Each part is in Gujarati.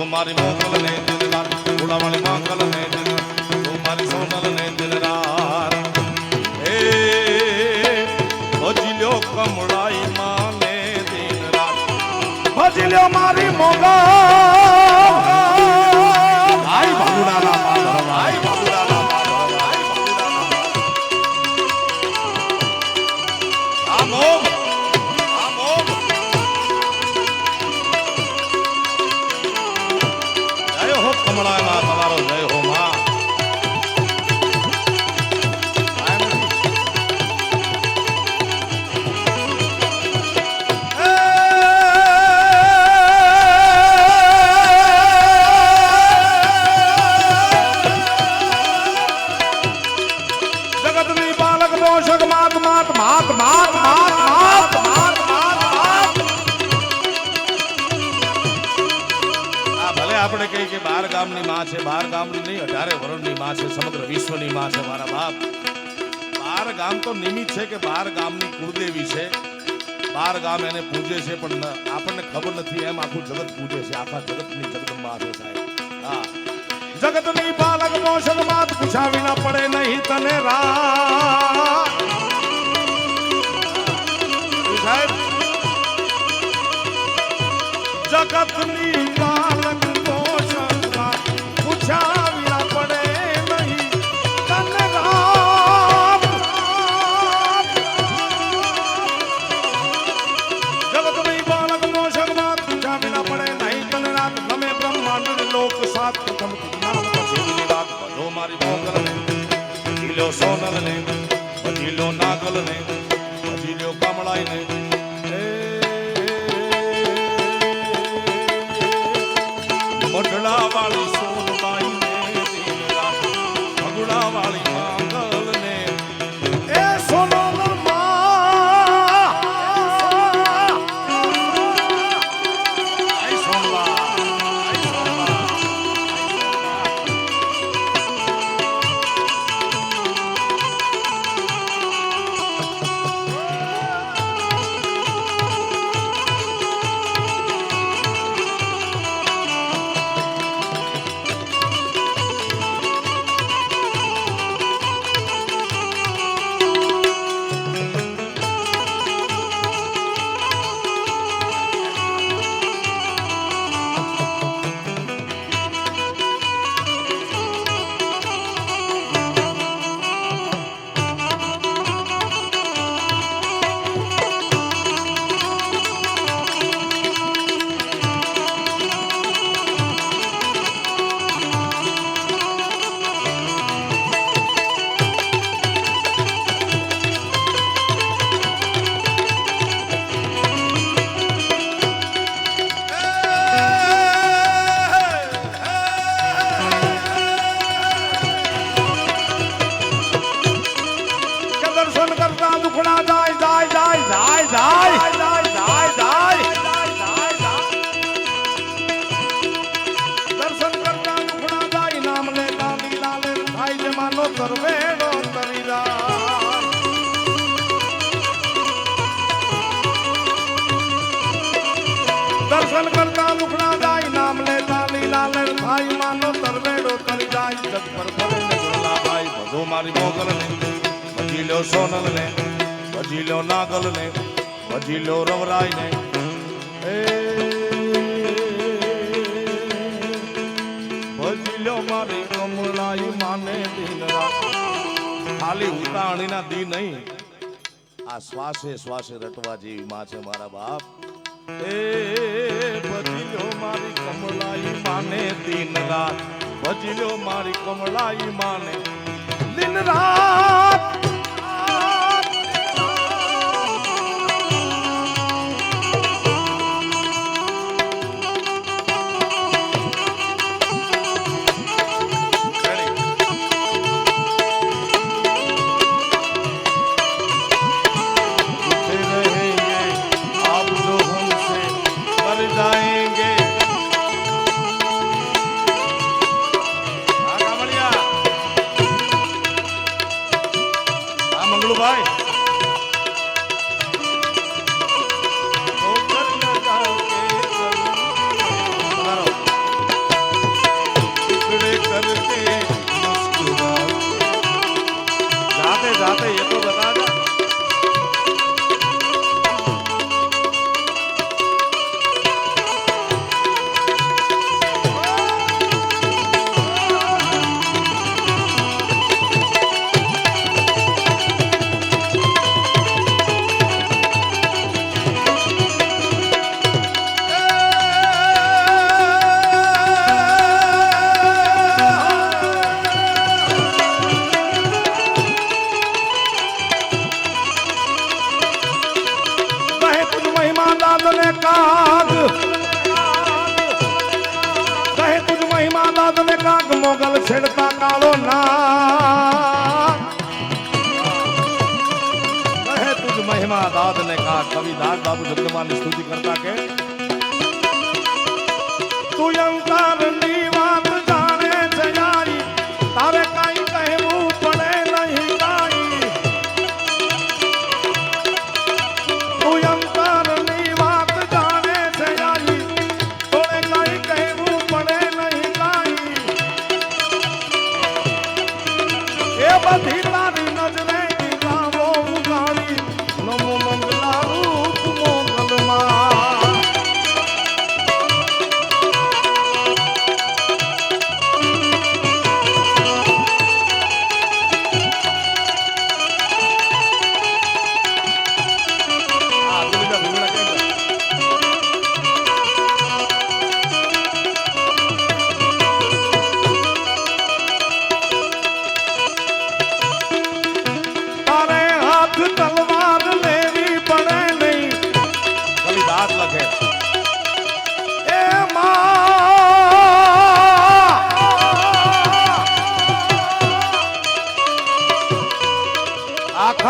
ઓ મારી મોગલ ને દિલદાર ઉડાવાળી માંગલ ને દિલ ઓ મારી સોનલ ને દિલદાર હે ભજી લ્યો કમળાઈ માને દિલ ભજી લ્યો મારી મોગલ ગામની માં છે, બાર ગામની નહીં, અઢારે વરણની માં છે, સમગ્ર વિશ્વની માં છે, મારા બાપ. બાર ગામ તો નિમિત્ત છે કે બાર ગામની કુળદેવી છે. બાર ગામ એને પૂજે છે, પણ આપણને ખબર નથી એમ આખું જગત પૂજે છે, આખા જગતની જગદંબા છે સાહેબ. હા. જગતની બાલક મોશન માત પૂછાવી ના પડે નહીં તને રા સાહેબ. જગતની નાગલ ભજી લ્યો સોનલ ને ભજી લ્યો નાગલ ને ભજી લ્યો કમળાઈ ને મઢડા વાળી દર્શન કરતા દુખડા જાય, નામ લેતા લીલા લે થાય માનો તરવેડો તરી જાય. જગ પર ને ભાઈ, ભજો મારી મોગલ ને. ભજી લો સોનલ ને, ભજી લો નાગલ ને, ભજી લો રવરાય ને. એ, ભજી લો મારી કમળાઈ માને દિન ખાલી ઉતાણીના દી નહીં. આ શ્વાસે શ્વાસે રટવા જેવી માં છે મારા બાપ. એ ભજી લો મારી કમળાઈ માને દિન રાત. ભજી લો મારી કમળાઈ માને દિન રાત. મંગળુભાઈ. દાદ ને કાક મોગલ છેડતા કાળો ના તુજ મહિમા દાદ ને કાક કવિ દાદ બાબુ જગદંબાની સ્તુતિ કરતા કે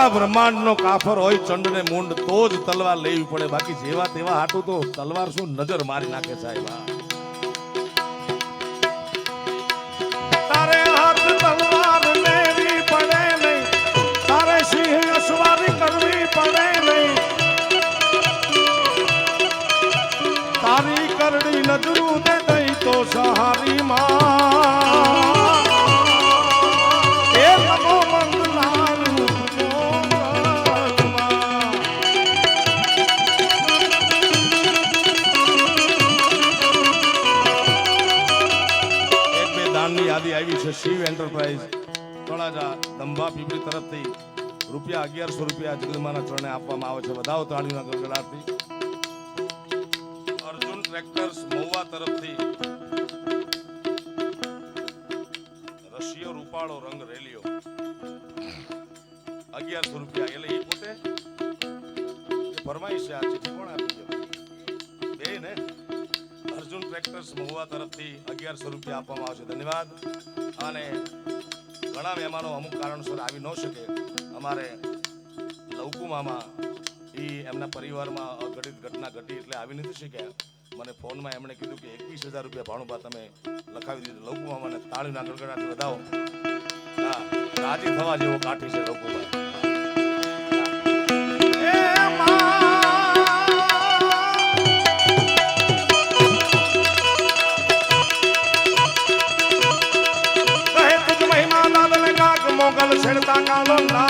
આખા બ્રહ્માંડનો કાફર હોય, ચંડને મુંડ, તો જ તલવાર લેવી પડે. બાકી જેવા તેવા હાટું તો તલવાર શું નજર મારી નાખે સાહેબ. દંભા પીપળી તરફથી રૂપિયા અગિયારસો રૂપિયા જગદમાના ચરણે આપવામાં આવે છે. વધાવો તાળીના ગડગડાટથી અર્જુન ટ્રેક્ટર્સ મહુવા તરફથી રશિયો રૂપાળો રંગ રેલિયો અગિયારસો રૂપિયા એટલે એ પોતે ફરમાઈશ છે આ ચીઠી કોણ આપી છે? બે ને? અર્જુન ટ્રેક્ટર્સ મહુવા તરફથી અગિયારસો રૂપિયા આપવામાં આવશે ધન્યવાદ. અને ઘણા મહેમાનો અમુક કારણસર આવી ન શકે. અમારે લવકુ મામા એ એમના પરિવારમાં અઘટિત ઘટના ઘટી એટલે આવી નથી શક્યા. મને ફોનમાં એમણે કીધું કે એકવીસ હજાર રૂપિયા ભાણુભા તમે લખાવી દીધું. લવકુ મામાને તાળીના ગડગડાથી વધાવો હા, રાજી થવા જેવો કાઠી છે લવકુભાઈ la la la.